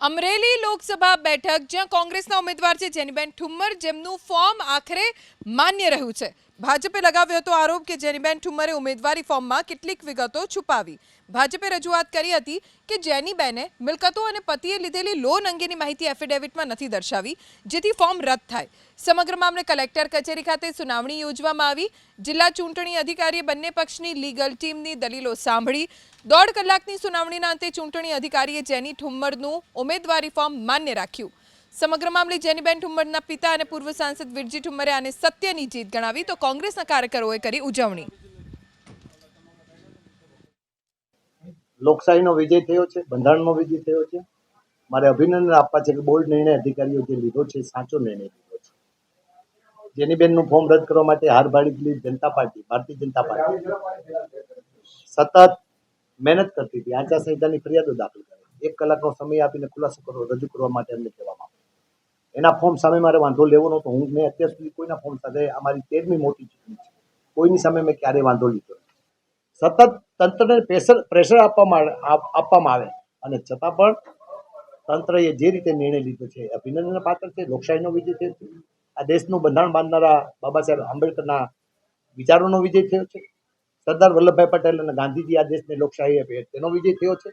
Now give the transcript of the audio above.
અમરેલી લોકસભા બેઠક, જ્યાં કોંગ્રેસના ઉમેદવાર છે જેનીબેન ઠુમ્મર, જેમનું ફોર્મ આખરે માન્ય રહ્યું છે. ભાજપે લગાવ્યો હતો આરોપ કે જેનીબેન ઠુમ્મરે ઉમેદવારી ફોર્મમાં કેટલીક વિગતો છુપાવી. ભાજપે રજૂઆત કરી હતી કે જેનીબેને મિલકતો અને પતિએ લીધેલી લોન અંગેની માહિતી એફિડેવિટમાં નથી દર્શાવી, જેથી ફોર્મ રદ થાય. સમગ્ર મામલે કલેક્ટર કચેરી ખાતે સુનાવણી યોજવામાં આવી. જિલ્લા ચૂંટણી અધિકારીએ બંને પક્ષની લીગલ ટીમની દલીલો સાંભળી. દોઢ કલાકની સુનાવણીના અંતે ચૂંટણી અધિકારીએ જેની ઠુમ્મરનું ઉમેદવારી ફોર્મ માન્ય રાખ્યું. સમગ્ર મામલે જેનીબેન ઠુમ્મરના પિતા અને પૂર્વ સાંસદ વિરજી ઠુમ્મરે આને સત્યની જીત ગણાવી તો કોંગ્રેસના કાર્યકરોએ કરી ઉજવણી. લોકશાહીનો વિજય થયો છે, બંધારણનો વિજય થયો છે. મારે અભિનંદન આપવા છે કે બોર્ડ નિર્ણય અધિકારીઓ જે લીધો છે, સાચો નિર્ણય લીધો છે. જેનીબેનનું ફોર્મ રદ કરવા માટે હાર ભાડી જનતા પાર્ટી, ભારતીય જનતા પાર્ટી. સતત મહેનત કરતી હતી. આચારસંહિતાની ફરિયાદો દાખલ કરી એક કલાકનો સમય આપીને ખુલાસો કરો, રજૂ કરવા માટે અમને કહેવામાં એના ફોર્મ સામે મારે વાંધો લેવો નહોતો હું મેં અત્યાર સુધી કોઈના ફોર્મ સાથે અમારી તેરમી મોટી ચૂંટણી છે. કોઈની સામે મેં ક્યારેય વાંધો લીધો સતત તંત્રને પ્રેશર પ્રેશર આપવામાં આપવામાં આવે. અને છતાં પણ તંત્રએ જે રીતે નિર્ણય લીધો છે અભિનંદનના પાત્ર છે, લોકશાહીનો વિજય થયો છે. આ દેશનું બંધારણ બાંધનારા બાબા સાહેબ આંબેડકરના વિચારોનો વિજય થયો છે. સરદાર વલ્લભભાઈ પટેલ અને ગાંધીજી આ દેશને લોકશાહી આપી, તેનો વિજય થયો છે.